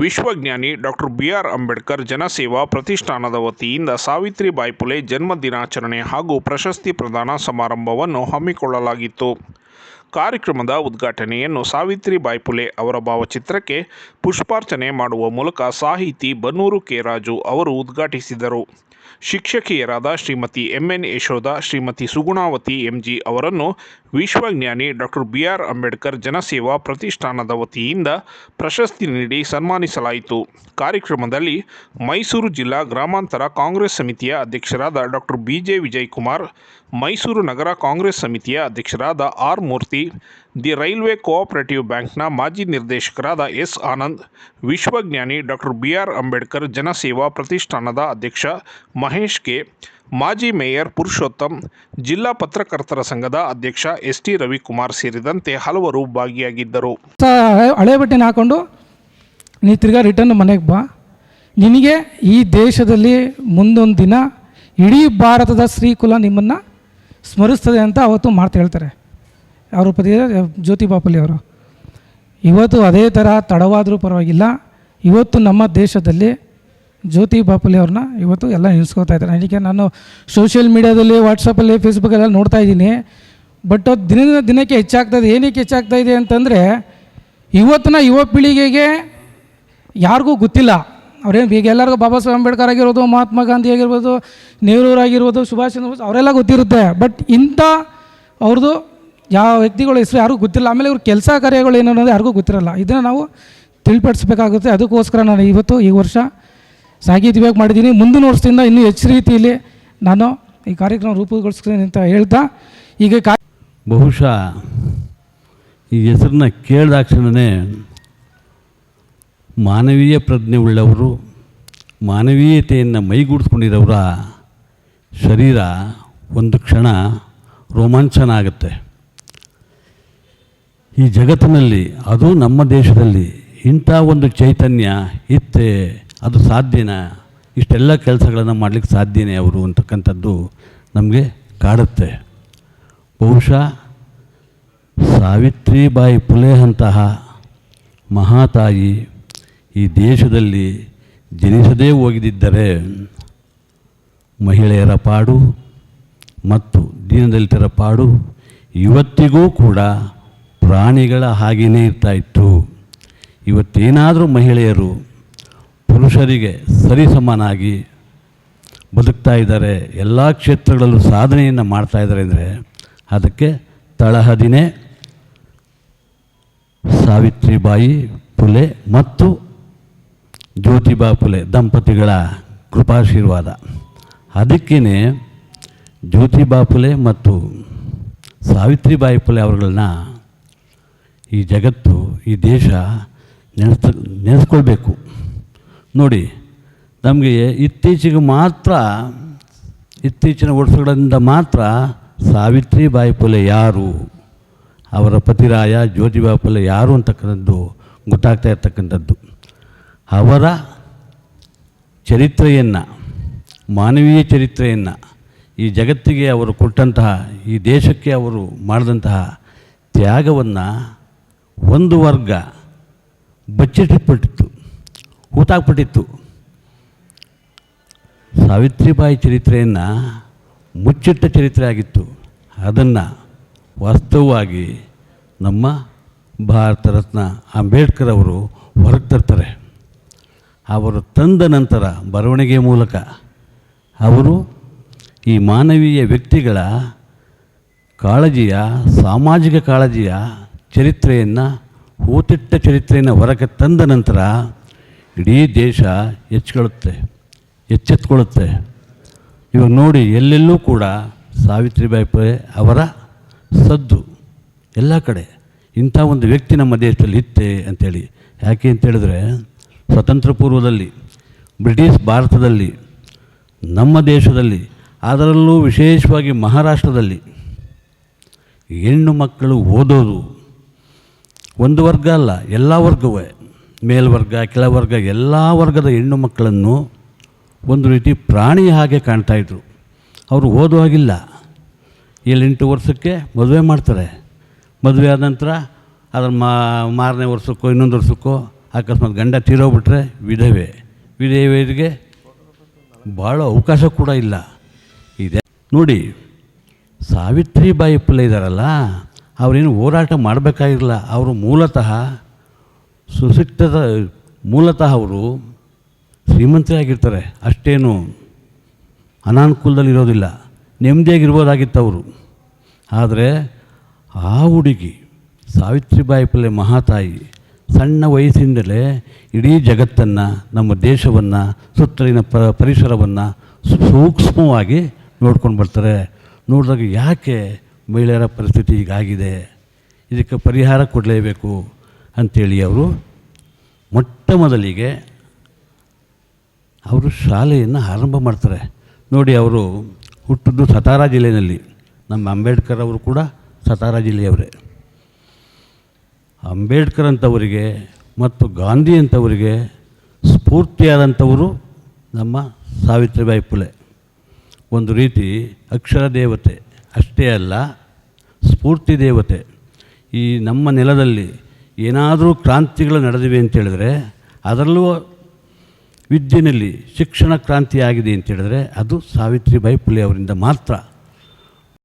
ವಿಶ್ವಜ್ಞಾನಿ doctor B R Ambedkar ಜನಸೇವಾ ಪ್ರತಿಷ್ಠಾನದ ವತಿಯಿಂದ ಸಾವಿತ್ರಿಬಾಯಿ ಫುಲೆ ಜನ್ಮ ದಿನಾಚರಣೆ ಹಾಗೂ ಪ್ರಶಸ್ತಿ ಪ್ರದಾನ ಸಮಾರಂಭವನ್ನು ಹಮ್ಮಿಕೊಳ್ಳಲಾಗಿತ್ತು. ಕಾರ್ಯಕ್ರಮದ ಉದ್ಘಾಟನೆಯನ್ನು ಸಾವಿತ್ರಿಬಾಯಿ ಫುಲೆ ಅವರ ಭಾವಚಿತ್ರಕ್ಕೆ ಪುಷ್ಪಾರ್ಚನೆ ಮಾಡುವ ಮೂಲಕ ಸಾಹಿತಿ ಬನ್ನೂರು ಕೆ. ರಾಜು ಅವರು ಉದ್ಘಾಟಿಸಿದರು. ಶಿಕ್ಷಕಿಯರಾದ ಶ್ರೀಮತಿ ಎಂಎನ್ ಯಶೋಧ, ಶ್ರೀಮತಿ ಸುಗುಣಾವತಿ ಎಂಜಿ ಅವರನ್ನು ವಿಶ್ವಜ್ಞಾನಿ ಡಾಕ್ಟರ್ ಬಿ ಆರ್ ಅಂಬೇಡ್ಕರ್ ಜನಸೇವಾ ಪ್ರತಿಷ್ಠಾನದ ವತಿಯಿಂದ ಪ್ರಶಸ್ತಿ ನೀಡಿ ಸನ್ಮಾನಿಸಲಾಯಿತು. ಕಾರ್ಯಕ್ರಮದಲ್ಲಿ ಮೈಸೂರು ಜಿಲ್ಲಾ ಗ್ರಾಮಾಂತರ ಕಾಂಗ್ರೆಸ್ ಸಮಿತಿಯ ಅಧ್ಯಕ್ಷರಾದ doctor B J Vijayakumar, Mysuru ನಗರ ಕಾಂಗ್ರೆಸ್ ಸಮಿತಿಯ ಅಧ್ಯಕ್ಷರಾದ R Murthy the railway cooperative ಬ್ಯಾಂಕ್ನ ಮಾಜಿ ನಿರ್ದೇಶಕರಾದ ಎಸ್. ಆನಂದ್, ವಿಶ್ವಜ್ಞಾನಿ ಡಾಕ್ಟರ್ ಬಿ ಆರ್ ಅಂಬೇಡ್ಕರ್, ಜನಸೇವಾ ಪ್ರತಿಷ್ಠಾನದ ಅಧ್ಯಕ್ಷ ಮಹೇಶ್ ಕೆ, ಮಾಜಿ ಮೇಯರ್ ಪುರುಷೋತ್ತಮ್, ಜಿಲ್ಲಾ ಪತ್ರಕರ್ತರ ಸಂಘದ ಅಧ್ಯಕ್ಷ ಎಸ್. ಟಿ. ರವಿಕುಮಾರ್ ಸೇರಿದಂತೆ ಹಲವರು ಭಾಗಿಯಾಗಿದ್ದರು. ಹಳೆ ಬಟ್ಟೆನ ಹಾಕೊಂಡು ನೀ ತಿರ್ಗಾ ರಿಟರ್ನ್ ಮನೆಗೆ ಬಾ. ನಿನಗೆ ಈ ದೇಶದಲ್ಲಿ ಮುಂದೊಂದು ದಿನ ಇಡೀ ಭಾರತದ ಶ್ರೀಕುಲ ನಿಮ್ಮನ್ನು ಸ್ಮರಿಸ್ತದೆ ಅಂತ ಅವತ್ತು ಮಾತು ಹೇಳ್ತಾರೆ. ಅವ್ರ ಪತಿ ಜ್ಯೋತಿ ಬಾಪಲಿ ಅವರು. ಇವತ್ತು ಅದೇ ಥರ ತಡವಾದರೂ ಪರವಾಗಿಲ್ಲ. ಇವತ್ತು ನಮ್ಮ ದೇಶದಲ್ಲಿ ಜ್ಯೋತಿ ಬಾಪಲಿ ಅವ್ರನ್ನ ಇವತ್ತು ಎಲ್ಲ ನೆನೆಸ್ಕೋತಾ ಇದ್ದಾರೆ. ಅದಕ್ಕೆ ನಾನು ಸೋಷಿಯಲ್ ಮೀಡ್ಯಾದಲ್ಲಿ ವಾಟ್ಸಪ್ಪಲ್ಲಿ ಫೇಸ್ಬುಕ್ಕಲ್ಲೆಲ್ಲ ನೋಡ್ತಾ ಇದ್ದೀನಿ. ಬಟ್ ಅದು ದಿನದಿಂದ ದಿನಕ್ಕೆ ಹೆಚ್ಚಾಗ್ತದೆ ಏನಕ್ಕೆ ಹೆಚ್ಚಾಗ್ತಾ ಇದೆ ಅಂತಂದರೆ, ಇವತ್ತಿನ ಯುವ ಪೀಳಿಗೆಗೆ ಯಾರಿಗೂ ಗೊತ್ತಿಲ್ಲ. ಅವ್ರೇನು ಈಗ ಎಲ್ಲರಿಗೂ ಬಾಬಾ ಸಾಹೇಬ್ ಅಂಬೇಡ್ಕರ್ ಆಗಿರ್ಬೋದು, ಮಹಾತ್ಮ ಗಾಂಧಿ ಆಗಿರ್ಬೋದು ನೆಹರೂರಾಗಿರ್ಬೋದು ಸುಭಾಷ್ ಚಂದ್ರ ಬೋಸ್ ಅವರೆಲ್ಲ ಗೊತ್ತಿರುತ್ತೆ. ಬಟ್ ಇಂಥ ಅವ್ರದ್ದು ಯಾವ ವ್ಯಕ್ತಿಗಳ ಹೆಸರು ಯಾರಿಗೂ ಗೊತ್ತಿಲ್ಲ. ಆಮೇಲೆ ಇವ್ರ ಕೆಲಸ ಕಾರ್ಯಗಳು ಏನು ಅನ್ನೋದು ಯಾರಿಗೂ ಗೊತ್ತಿರಲ್ಲ. ಇದನ್ನು ನಾವು ತಿಳಿಪಡಿಸ್ಬೇಕಾಗುತ್ತೆ. ಅದಕ್ಕೋಸ್ಕರ ನಾನು ಇವತ್ತು ಈ ವರ್ಷ ಸಾಗೀತವಾಗಿ ಮಾಡಿದ್ದೀನಿ. ಮುಂದಿನ ವರ್ಷದಿಂದ ಇನ್ನೂ ಹೆಚ್ಚು ರೀತಿಯಲ್ಲಿ ನಾನು ಈ ಕಾರ್ಯಕ್ರಮ ರೂಪುಗೊಳಿಸ್ತೀನಿ ಅಂತ ಹೇಳ್ತಾ ಈಗ ಕಾ ಬಹುಶಃ ಈ ಹೆಸರನ್ನ ಕೇಳಿದಾಕ್ಷಣವೇ ಮಾನವೀಯ ಪ್ರಜ್ಞೆ ಉಳ್ಳವರು, ಮಾನವೀಯತೆಯನ್ನು ಮೈಗೂಡಿಸ್ಕೊಂಡಿರೋರ ಶರೀರ ಒಂದು ಕ್ಷಣ ರೋಮಾಂಚನ ಆಗುತ್ತೆ ಈ ಜಗತ್ತಿನಲ್ಲಿ, ಅದು ನಮ್ಮ ದೇಶದಲ್ಲಿ ಇಂಥ ಒಂದು ಚೈತನ್ಯ ಇತ್ತೆ ಅದು ಸಾಧ್ಯನಾ? ಇಷ್ಟೆಲ್ಲ ಕೆಲಸಗಳನ್ನು ಮಾಡಲಿಕ್ಕೆ ಸಾಧ್ಯನೇ ಅವರು ಅಂತಕ್ಕಂಥದ್ದು ನಮಗೆ ಕಾಡುತ್ತೆ. ಬಹುಶಃ ಸಾವಿತ್ರಿಬಾಯಿ ಫುಲೆ ಅಂತಹ ಮಹಾತಾಯಿ ಈ ದೇಶದಲ್ಲಿ ಜನಿಸದೇ ಹೋಗಿದ್ದರೆ ಮಹಿಳೆಯರ ಪಾಡು ಮತ್ತು ದೀನದಲಿತರ ಪಾಡು ಇವತ್ತಿಗೂ ಕೂಡ ಪ್ರಾಣಿಗಳ ಹಾಗೆಯೇ ಇರ್ತಾ ಇತ್ತು. ಇವತ್ತೇನಾದರೂ ಮಹಿಳೆಯರು ಪುರುಷರಿಗೆ ಸರಿಸಮನಾಗಿ ಬದುಕ್ತಾ ಇದ್ದಾರೆ, ಎಲ್ಲ ಕ್ಷೇತ್ರಗಳಲ್ಲೂ ಸಾಧನೆಯನ್ನು ಮಾಡ್ತಾ ಇದ್ದಾರೆ ಅಂದರೆ ಅದಕ್ಕೆ ತಳಹದಿನೇ ಸಾವಿತ್ರಿಬಾಯಿ ಪುಲೆ ಮತ್ತು ಜ್ಯೋತಿಬಾ ಪುಲೆ ದಂಪತಿಗಳ ಕೃಪಾಶೀರ್ವಾದ. ಅದಕ್ಕೇ ಜ್ಯೋತಿಬಾ ಪುಲೆ ಮತ್ತು ಸಾವಿತ್ರಿಬಾಯಿ ಪುಲೆ ಅವರುಗಳನ್ನ ಈ ಜಗತ್ತು, ಈ ದೇಶ ನೆನೆಸ್ ನೆನೆಸ್ಕೊಳ್ಬೇಕು. ನೋಡಿ, ನಮಗೆ ಇತ್ತೀಚೆಗೆ ಮಾತ್ರ, ಇತ್ತೀಚಿನ ವರ್ಷಗಳಿಂದ ಮಾತ್ರ ಸಾವಿತ್ರಿಬಾಯಿ ಪುಲೆ ಯಾರು? ಅವರ ಪತಿರಾಯ ಜ್ಯೋತಿಬಾ ಪುಲೆ ಯಾರು ಅಂತಕ್ಕಂಥದ್ದು ಗೊತ್ತಾಗ್ತಾ ಇರ್ತಕ್ಕಂಥದ್ದು. ಅವರ ಚರಿತ್ರೆಯನ್ನು, ಮಾನವೀಯ ಚರಿತ್ರೆಯನ್ನು, ಈ ಜಗತ್ತಿಗೆ ಅವರು ಕೊಟ್ಟಂತಹ, ಈ ದೇಶಕ್ಕೆ ಅವರು ಮಾಡಿದಂತಹ ತ್ಯಾಗವನ್ನು ಒಂದು ವರ್ಗ ಬಚ್ಚಿಟ್ಟುಪಟ್ಟಿತ್ತು ಹೂತಾಕ್ಬಿಟ್ಟಿತ್ತು ಸಾವಿತ್ರಿಬಾಯಿ ಚರಿತ್ರೆಯನ್ನು ಮುಚ್ಚಿಟ್ಟ ಚರಿತ್ರೆ ಆಗಿತ್ತು. ಅದನ್ನು ವಾಸ್ತವವಾಗಿ ನಮ್ಮ ಭಾರತ ರತ್ನ ಅಂಬೇಡ್ಕರ್ ಅವರು ಹೊರಗೆ ತರ್ತಾರೆ ಅವರು ತಂದ ನಂತರ ಬರವಣಿಗೆ ಮೂಲಕ ಅವರು ಈ ಮಾನವೀಯ ವ್ಯಕ್ತಿಗಳ ಕಾಳಜಿಯ, ಸಾಮಾಜಿಕ ಕಾಳಜಿಯ ಚರಿತ್ರೆಯನ್ನು, ಹೂತಿಟ್ಟ ಚರಿತ್ರೆಯನ್ನು ಹೊರಗೆ ತಂದ ನಂತರ ಇಡೀ ದೇಶ ಎಚ್ಕೊಳ್ಳುತ್ತೆ ಎಚ್ಚೆತ್ಕೊಳ್ಳುತ್ತೆ ಇವಾಗ ನೋಡಿ, ಎಲ್ಲೆಲ್ಲೂ ಕೂಡ ಸಾವಿತ್ರಿಬಾಯಿ ಪೇ ಅವರ ಸದ್ದು, ಎಲ್ಲ ಕಡೆ. ಇಂಥ ಒಂದು ವ್ಯಕ್ತಿ ನಮ್ಮ ದೇಶದಲ್ಲಿ ಇತ್ತೆ ಅಂತೇಳಿ. ಯಾಕೆ ಅಂತೇಳಿದ್ರೆ, ಸ್ವತಂತ್ರ ಪೂರ್ವದಲ್ಲಿ, ಬ್ರಿಟಿಷ್ ಭಾರತದಲ್ಲಿ, ನಮ್ಮ ದೇಶದಲ್ಲಿ, ಅದರಲ್ಲೂ ವಿಶೇಷವಾಗಿ ಮಹಾರಾಷ್ಟ್ರದಲ್ಲಿ ಹೆಣ್ಣು ಮಕ್ಕಳು ಓದೋದು ಒಂದು ವರ್ಗ ಅಲ್ಲ, ಎಲ್ಲ ವರ್ಗವೇ. ಮೇಲ್ವರ್ಗ ಕೆಳವರ್ಗ ಎಲ್ಲ ವರ್ಗದ ಹೆಣ್ಣು ಮಕ್ಕಳನ್ನು ಒಂದು ರೀತಿ ಪ್ರಾಣಿ ಹಾಗೆ ಕಾಣ್ತಾಯಿದ್ರು ಅವರು ಓದುವಾಗಿಲ್ಲ ಏಳೆಂಟು ವರ್ಷಕ್ಕೆ ಮದುವೆ ಮಾಡ್ತಾರೆ. ಮದುವೆ ಆದ ನಂತರ ಅದರ ಮಾರನೇ ವರ್ಷಕ್ಕೋ, ಇನ್ನೊಂದು ವರ್ಷಕ್ಕೋ ಅಕಸ್ಮಾತ್ ಗಂಡ ತೀರೋಗ್ಬಿಟ್ರೆ ವಿಧವೆ. ವಿಧವೆಯರಿಗೆ ಭಾಳ ಅವಕಾಶ ಕೂಡ ಇಲ್ಲ. ಇದೆ. ನೋಡಿ, ಸಾವಿತ್ರಿಬಾಯಿ ಪುಲೆ ಇದ್ದಾರಲ್ಲ ಅವರೇನು ಹೋರಾಟ ಮಾಡಬೇಕಾಗಿರಲ್ಲ, ಅವರು ಮೂಲತಃ ಸುಶಿಕ್ತದ ಮೂಲತಃ ಅವರು ಶ್ರೀಮಂತರಾಗಿರ್ತಾರೆ. ಅಷ್ಟೇನು ಅನಾನುಕೂಲದಲ್ಲಿ ಇರೋದಿಲ್ಲ ನೆಮ್ಮದಿಯಾಗಿರ್ಬೋದಾಗಿತ್ತು ಅವರು ಆದರೆ ಆ ಹುಡುಗಿ ಸಾವಿತ್ರಿಬಾಯಿ ಪಲ್ಲೆ ಮಹಾತಾಯಿ ಸಣ್ಣ ವಯಸ್ಸಿಂದಲೇ ಇಡೀ ಜಗತ್ತನ್ನು, ನಮ್ಮ ದೇಶವನ್ನು, ಸುತ್ತಲಿನ ಪ, ಪರಿಸರವನ್ನು ಸೂಕ್ಷ್ಮವಾಗಿ ನೋಡ್ಕೊಂಡು ಬರ್ತಾರೆ. ನೋಡಿದಾಗ ಯಾಕೆ ಮಹಿಳೆಯರ ಪರಿಸ್ಥಿತಿ ಈಗಾಗಿದೆ ಇದಕ್ಕೆ ಪರಿಹಾರ ಕೊಡಲೇಬೇಕು ಅಂಥೇಳಿ ಅವರು ಮೊಟ್ಟ ಮೊದಲಿಗೆ ಅವರು ಶಾಲೆಯನ್ನು ಆರಂಭ ಮಾಡ್ತಾರೆ. ನೋಡಿ ಅವರು ಹುಟ್ಟಿದ್ದು ಸತಾರಾ ಜಿಲ್ಲೆಯಲ್ಲಿ. ನಮ್ಮ ಅಂಬೇಡ್ಕರ್ ಅವರು ಕೂಡ ಸತಾರಾ ಜಿಲ್ಲೆಯವರೇ. ಅಂಬೇಡ್ಕರ್ ಅಂತವರಿಗೆ ಮತ್ತು ಗಾಂಧಿ ಅಂಥವರಿಗೆ ಸ್ಫೂರ್ತಿಯಾದಂಥವರು ನಮ್ಮ ಸಾವಿತ್ರಿಬಾಯಿ ಪುಲೆ. ಒಂದು ರೀತಿ ಅಕ್ಷರ ದೇವತೆ. ಅಷ್ಟೇ ಅಲ್ಲ, ಸ್ಫೂರ್ತಿ ದೇವತೆ. ಈ ನಮ್ಮ ನೆಲದಲ್ಲಿ ಏನಾದರೂ ಕ್ರಾಂತಿಗಳು ನಡೆದಿವೆ ಅಂತೇಳಿದರೆ ಅದರಲ್ಲೂ ವಿದ್ಯೆಯಲ್ಲಿ ಶಿಕ್ಷಣ ಕ್ರಾಂತಿ ಆಗಿದೆ ಅಂತೇಳಿದರೆ ಅದು ಸಾವಿತ್ರಿಬಾಯಿ ಫುಲೆ ಅವರಿಂದ ಮಾತ್ರ.